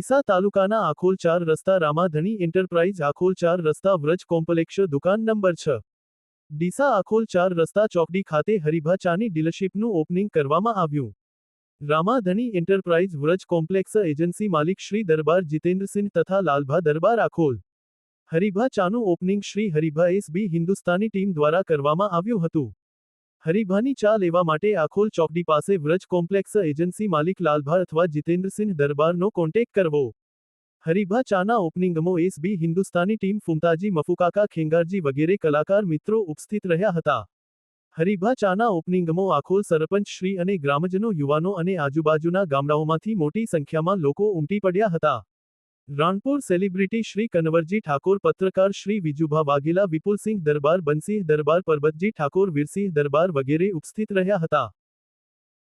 ડીસા તાલુકાના આખોલ ચાર રસ્તા રામાધણી એન્ટરપ્રાઇઝ આખોલ ચાર રસ્તા વ્રજ કોમ્પ્લેક્ષ દુકાન નંબર છ. ડીસા આખોલ ચાર રસ્તા ચોકડી ખાતે હરિભા ચાની ડીલરશીપનું ઓપનિંગ કરવામાં આવ્યું. Ramadhani enterprise Vraj complex agency માલિક શ્રી દરબાર જીતેન્દ્રસિંહ તથા Lalbha Darbar Akhol. Haribha ચાનું opening Shri Haribha S B Hindustani team દ્વારા કરવામાં આવ્યું હતું. હરિભાની ચા લેવા માટે આખોલ ચોકડી પાસે વ્રજ કોમ્પ્લેક્સ એજન્સી માલિક લાલભા અથવા જીતેન્દ્રસિંહ દરબારનો કોન્ટેક કરવો. હરિભા ચાના ઓપનિંગમાં S B Hindustani team Fumtaji મફુકાકા, Khengarji વગેરે કલાકાર મિત્રો ઉપસ્થિત રહ્યા હતા. હરિભા ચાના ઓપનિંગમાં આખોલ સરપંચ શ્રી અને ગ્રામજનો, યુવાનો અને આજુબાજુના ગામડાઓમાંથી મોટી સંખ્યામાં લોકો ઉમટી પડ્યા હતા. રાણપુર સેલિબ્રિટી શ્રી કનવરજી ઠાકોર પત્રકાર શ્રી વિજુભા વાઘેલા વિપુલસિંહ દરબાર બનસિંહ દરબાર પરબતજી ઠાકોર વીરસિંહ દરબાર વગેરે ઉપસ્થિત રહ્યા હતા.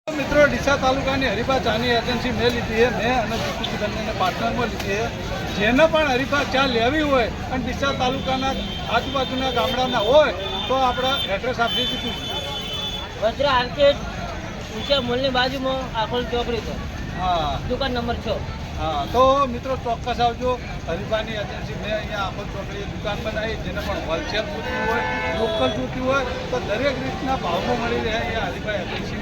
મિત્રો ડીસા તાલુકાની હરીફા ચાની એજન્સી મેં લીધી છે. મેં અને જીતુજી બંનેને પાર્ટનરમાં લીધી છે. જેને પણ હરીફા ચા લેવી હોય અને ડીસા તાલુકાના આજુબાજુના ગામડાના હોય તો આપણા એડ્રેસ આપી દીધું. વસ્ત્ર આર્કેડ ઊંચા મોલની બાજુમાં આખોલ ચોકડી પર હા. દુકાન નંબર છ. હા, તો મિત્રો ચોક્કસ આવજો. હરીફાની એજન્સી મેં અહીંયા આખો ચોકડીએ દુકાન બનાવી, જેને પણ હોલસેલ જોતી હોય લોકલ જોતી હોય, તો દરેક રીતના ભાવમાં મળી રહે અહીંયા હરીફા એજન્સીમાં ઓકે